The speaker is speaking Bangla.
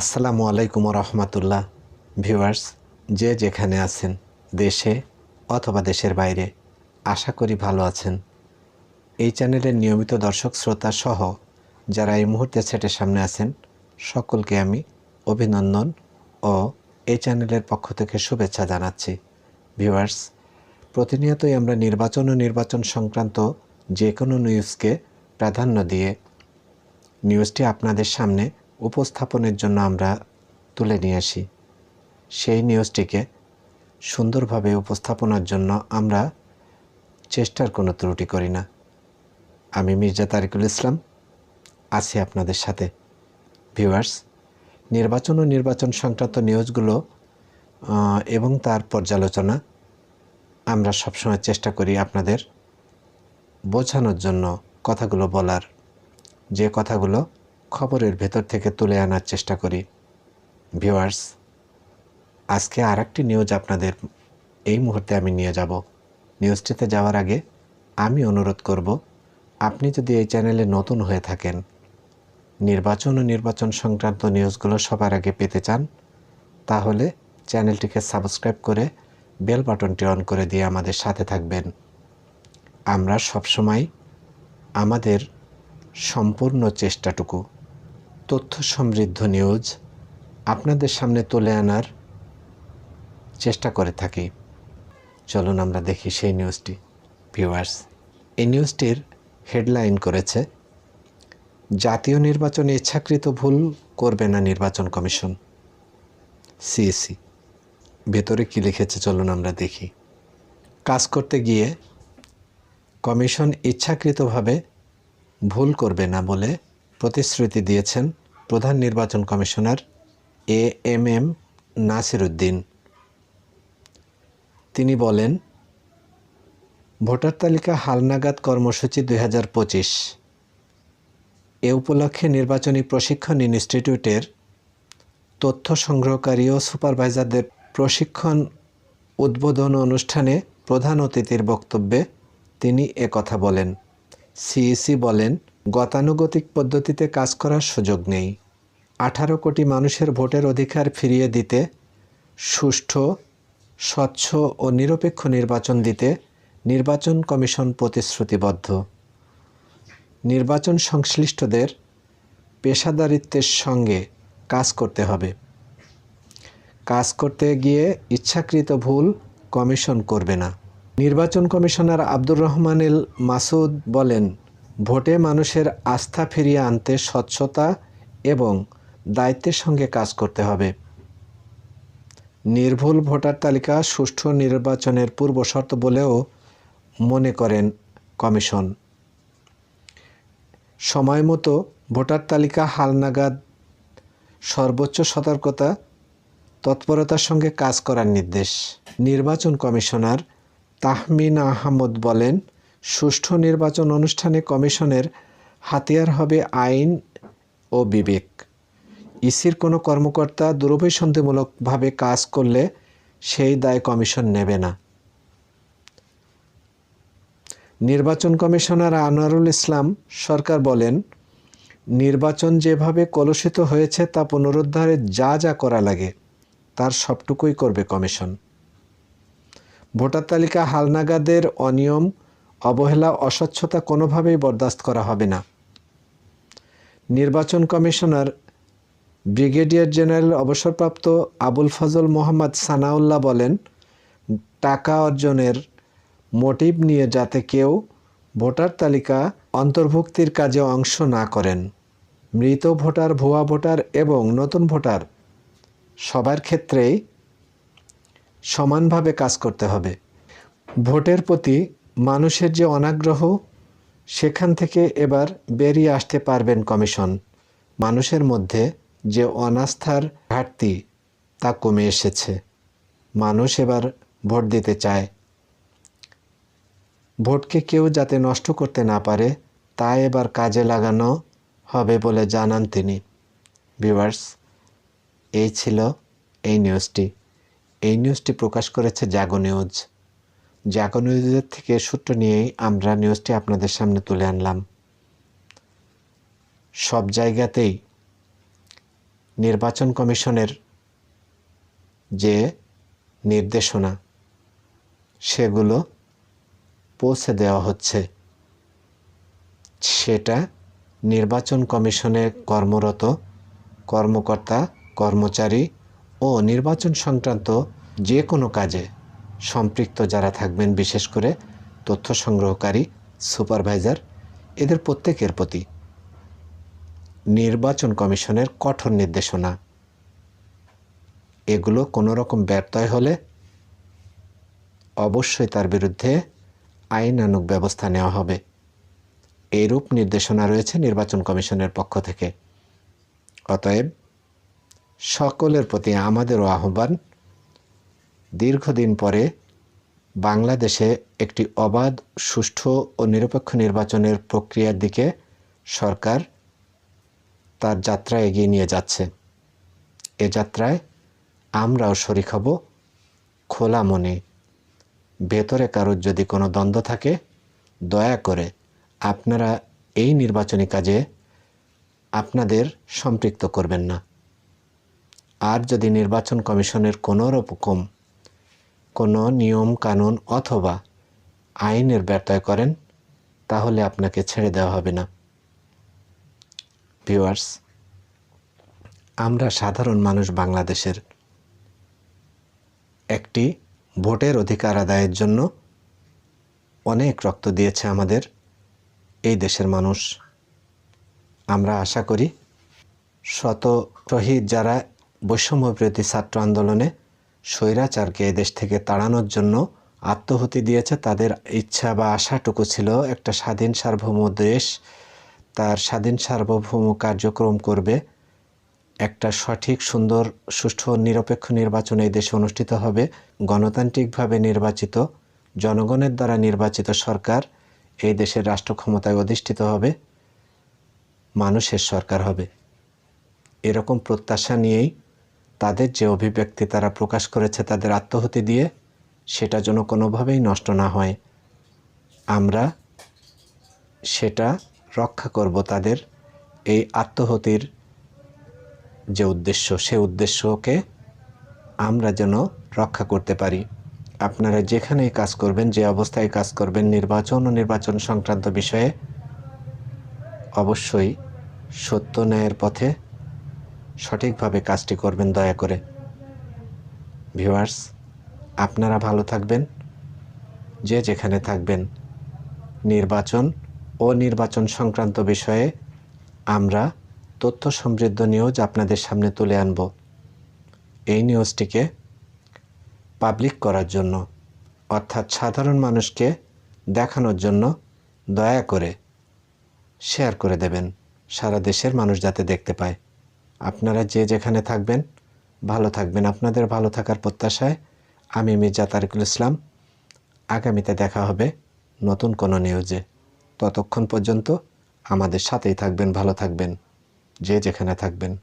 আসসালামু আলাইকুম রহমতুল্লাহ ভিউয়ার্স, যে যেখানে আছেন, দেশে অথবা দেশের বাইরে, আশা করি ভালো আছেন। এই চ্যানেলের নিয়মিত দর্শক, শ্রোতা সহ যারা এই মুহূর্তে সেটের সামনে আছেন, সকলকে আমি অভিনন্দন ও এই চ্যানেলের পক্ষ থেকে শুভেচ্ছা জানাচ্ছি। ভিউয়ার্স, প্রতিনিয়তই আমরা নির্বাচন ও নির্বাচন সংক্রান্ত যে কোনো নিউজকে প্রাধান্য দিয়ে নিউজটি আপনাদের সামনে উপস্থাপনের জন্য আমরা তুলে নিয়ে আসি। সেই নিউজটিকে সুন্দরভাবে উপস্থাপনার জন্য আমরা চেষ্টার কোনো ত্রুটি করি না। আমি মির্জা তারিকুল ইসলাম। আছি আপনাদের সাথে। ভিউয়ার্স, নির্বাচন ও নির্বাচন সংক্রান্ত নিউজগুলো এবং তার পর্যালোচনা আমরা সবসময় চেষ্টা করি আপনাদের বোঝানোর জন্য কথাগুলো বলার। যে কথাগুলো খবরের ভেতর থেকে তুলে আনার চেষ্টা করি। ভিউয়ার্স, আজকে আর একটি নিউজ আপনাদের এই মুহূর্তে আমি নিয়ে যাব। নিউজটিতে যাওয়ার আগে আমি অনুরোধ করব আপনি যদি এই চ্যানেলে নতুন হয়ে থাকেন, নির্বাচন ও নির্বাচন সংক্রান্ত নিউজগুলো সবার আগে পেতে চান, তাহলে চ্যানেলটিকে সাবস্ক্রাইব করে বেল বাটনটি অন করে দিয়ে আমাদের সাথে থাকবেন। আমরা সবসময় আমাদের সম্পূর্ণ চেষ্টাটুকু তথ্য সমৃদ্ধ নিউজ আপনাদের সামনে তুলে আনার চেষ্টা করে থাকি। চলুন আমরা দেখি সেই নিউজটি। ভিউয়ার্স, এই নিউজটির হেডলাইন করেছে, জাতীয় নির্বাচনে ইচ্ছাকৃত ভুল করবে না নির্বাচন কমিশন। সিএসি ভেতরে কি লিখেছে চলুন আমরা দেখি। কাজ করতে গিয়ে, কমিশন ইচ্ছাকৃতভাবে ভুল করবে না বলে প্রতিশ্রুতি দিয়েছেন প্রধান নির্বাচন commissioner A M M Nasiruddin. তিনি বলেন ভোটার তালিকা হালনাগাদ কর্মসূচি দুই হাজার পঁচিশ। এ উপলক্ষে নির্বাচনী প্রশিক্ষণ ইনস্টিটিউটের তথ্য সংগ্রহকারী ও সুপারভাইজারদের প্রশিক্ষণ উদ্বোধন অনুষ্ঠানে প্রধান অতিথির বক্তব্যে তিনি কথা বলেন। সিইসি বলেন, গতানুগতিক পদ্ধতিতে কাজ করার সুযোগ নেই। আঠারো কোটি মানুষের ভোটের অধিকার ফিরিয়ে দিতে সুষ্ঠু, স্বচ্ছ ও নিরপেক্ষ নির্বাচন দিতে নির্বাচন কমিশন প্রতিশ্রুতিবদ্ধ। নির্বাচন সংশ্লিষ্টদের পেশাদারিত্বের সঙ্গে কাজ করতে হবে। কাজ করতে গিয়ে ইচ্ছাকৃত ভুল কমিশন করবে না। নির্বাচন কমিশনার আব্দুর রহমানুল মাসুদ বলেন, ভোটে মানুষের আস্থা ফিরিয়ে আনতে স্বচ্ছতা এবং দায়িত্বের সঙ্গে কাজ করতে হবে। নির্ভুল ভোটার তালিকা সুষ্ঠু নির্বাচনের পূর্বশর্ত বলেও মনে করেন কমিশন। সময় মতো ভোটার তালিকা হালনাগাদ সর্বোচ্চ সতর্কতা, তৎপরতার সঙ্গে কাজ করার নির্দেশ। নির্বাচন কমিশনার তাহমিন আহমদ বলেন, সুষ্ঠু নির্বাচন অনুষ্ঠানে কমিশনের হাতিয়ার হবে আইন ও বিবেক। ইসির কোনো কর্মকর্তা দুরভিসন্ধিমূলকভাবে কাজ করলে সেই দায় কমিশন নেবে না। নির্বাচন কমিশনার আনোয়ারুল ইসলাম সরকার বলেন, নির্বাচন যেভাবে কলুষিত হয়েছে তা পুনরুদ্ধারে যা যা করা লাগে, তার সবটুকুই করবে কমিশন। ভোটার তালিকা হালনাগাদের অনিয়ম, অবহেলা, অস্বচ্ছতা কোনোভাবেই বরদাস্ত করা হবে না। নির্বাচন কমিশনার ব্রিগেডিয়ার জেনারেল অবসরপ্রাপ্ত আবুল ফজল মোহাম্মদ সানাউল্লাহ বলেন, টাকা অর্জনের মোটিভ নিয়ে যাতে কেউ ভোটার তালিকা অন্তর্ভুক্তির কাজে অংশ না করেন। মৃত ভোটার, ভুয়া ভোটার এবং নতুন ভোটার সবার ক্ষেত্রেই সমানভাবে কাজ করতে হবে। ভোটের প্রতি মানুষের যে অনাগ্রহ, সেখান থেকে এবার বেরিয়ে আসতে পারবেন কমিশন। মানুষের মধ্যে যে অনাস্থার ঘাটতি, তা কমে এসেছে। মানুষ এবার ভোট দিতে চায়। ভোটকে কেউ যাতে নষ্ট করতে না পারে, তা এবার কাজে লাগানো হবে বলে জানান তিনি। ভিউয়ার্স, এই ছিল এই নিউজটি। এই নিউজটি প্রকাশ করেছে জাগো নিউজ। জাগো নিউজের থেকে সূত্র নিয়েই আমরা নিউজটি আপনাদের সামনে তুলে আনলাম। সব জায়গাতেই নির্বাচন কমিশনের যে নির্দেশনা, সেগুলো পৌঁছে দেওয়া হচ্ছে। সেটা নির্বাচন কমিশনে কর্মরত কর্মকর্তা, কর্মচারী ও নির্বাচন সংক্রান্ত যে কোনো কাজে সম্পৃক্ত যারা থাকবেন, বিশেষ করে তথ্য সংগ্রহকারী, সুপারভাইজার, এদের প্রত্যেকের প্রতি নির্বাচন কমিশনের কঠোর নির্দেশনা। এগুলো কোনো রকম ব্যর্থয় হলে অবশ্যই তার বিরুদ্ধে আইনানুগ ব্যবস্থা নেওয়া হবে। এইরূপ নির্দেশনা রয়েছে নির্বাচন কমিশনের পক্ষ থেকে। অতএব সকলের প্রতি আমাদেরও আহ্বান, দীর্ঘদিন পরে বাংলাদেশে একটি অবাধ, সুষ্ঠু ও নিরপেক্ষ নির্বাচনের প্রক্রিয়ার দিকে সরকার তার যাত্রা এগিয়ে নিয়ে যাচ্ছে। এ যাত্রায় আমরাও শরিক হব, খোলা মনে। ভেতরে কারোর যদি কোনো দ্বন্দ্ব থাকে, দয়া করে আপনারা এই নির্বাচনী কাজে আপনাদের সম্পৃক্ত করবেন না। আর যদি নির্বাচন কমিশনের কোনো রকম কোনো নিয়ম, কানুন অথবা আইনের ব্যর্থয় করেন, তাহলে আপনাকে ছেড়ে দেওয়া হবে না। ভিউয়ার্স, আমরা সাধারণ মানুষ বাংলাদেশের একটি ভোটের অধিকার আদায়ের জন্য অনেক রক্ত দিয়েছে আমাদের এই দেশের মানুষ। আমরা আশা করি শত শহীদ যারা বৈষম্য বিরোধী ছাত্র আন্দোলনে স্বৈরাচারকে এই দেশ থেকে তাড়ানোর জন্য আত্মহুতি দিয়েছে, তাদের ইচ্ছা বা আশাটুকু ছিল একটা স্বাধীন সার্বভৌম দেশ। তার স্বাধীন সার্বভৌম কার্যক্রম করবে। একটা সঠিক, সুন্দর, সুষ্ঠু, নিরপেক্ষ নির্বাচন এই দেশে অনুষ্ঠিত হবে। গণতান্ত্রিকভাবে নির্বাচিত, জনগণের দ্বারা নির্বাচিত সরকার এই দেশের রাষ্ট্র ক্ষমতায় অধিষ্ঠিত হবে, মানুষের সরকার হবে। এরকম প্রত্যাশা নিয়েই তাদের যে অভিব্যক্তি তারা প্রকাশ করেছে তাদের আত্মহতি দিয়ে সেটা যেন কোনোভাবেই নষ্ট না হয়। আমরা সেটা রক্ষা করব তাদের এই আত্মহতির যে উদ্দেশ্য, সে উদ্দেশ্যকে আমরা যেন রক্ষা করতে পারি। আপনারা যেখানেই কাজ করবেন, যে অবস্থায় কাজ করবেন, নির্বাচন ও নির্বাচন সংক্রান্ত বিষয়ে অবশ্যই সত্য ন্যায়ের পথে সঠিকভাবে কাজটি করবেন, দয়া করে। ভিউয়ার্স, আপনারা ভালো থাকবেন। যে যেখানে থাকবেন, নির্বাচন ও নির্বাচন সংক্রান্ত বিষয়ে আমরা তথ্য সমৃদ্ধ নিউজ আপনাদের সামনে তুলে আনব। এই নিউজটিকে পাবলিক করার জন্য, অর্থাৎ সাধারণ মানুষকে দেখানোর জন্য দয়া করে শেয়ার করে দেবেন। সারা দেশের মানুষ যাতে দেখতে পায়। আপনারা যে যেখানে থাকবেন, ভালো থাকবেন। আপনাদের ভালো থাকার প্রত্যাশায় আমি মির্জা তারিকুল ইসলাম। আগামীতে দেখা হবে নতুন কোনো নিউজে। ততক্ষণ পর্যন্ত আমাদের সাথেই থাকবেন, ভালো থাকবেন। যে যেখানে থাকবেন।